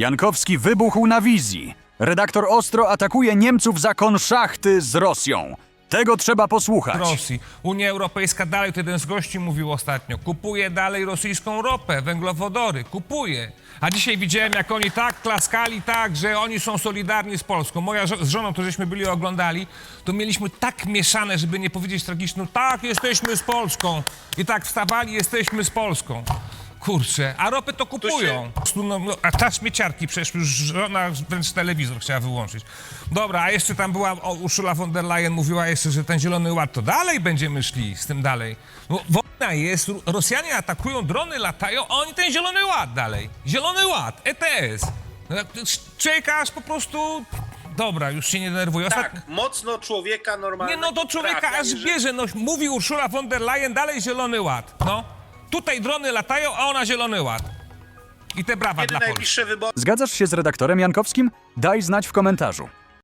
Jankowski wybuchł na wizji. Redaktor ostro atakuje Niemców za konszachty z Rosją. Tego trzeba posłuchać. Rosji. Unia Europejska dalej, to jeden z gości mówił ostatnio, kupuje dalej rosyjską ropę, węglowodory, kupuje. A dzisiaj widziałem, jak oni tak klaskali, tak, że oni są solidarni z Polską. Moja z żoną, to żeśmy byli oglądali, to mieliśmy tak mieszane, żeby nie powiedzieć tragiczną, tak, jesteśmy z Polską. I tak wstawali, jesteśmy z Polską. Kurczę, a ropę to kupują. No, no, a ta śmieciarki przecież już żona wręcz telewizor chciała wyłączyć. Dobra, a jeszcze tam była o, Ursula von der Leyen mówiła jeszcze, że ten zielony ład to dalej będziemy szli z tym dalej. No, wojna jest, Rosjanie atakują, drony latają, a oni ten zielony ład dalej. Zielony ład, ETS. No, jak- Czeka aż po prostu... Dobra, już się nie denerwuję. Ostat... Tak, mocno człowieka Nie normalnego. no, do człowieka trafia, aż bierze. No, mówi Urszula von der Leyen, dalej zielony ład. No. Tutaj drony latają, a ona zielony ład. I te brawa Kiedy dla Polski. najbliższe wybory Zgadzasz się z redaktorem Jankowskim? Daj znać w komentarzu.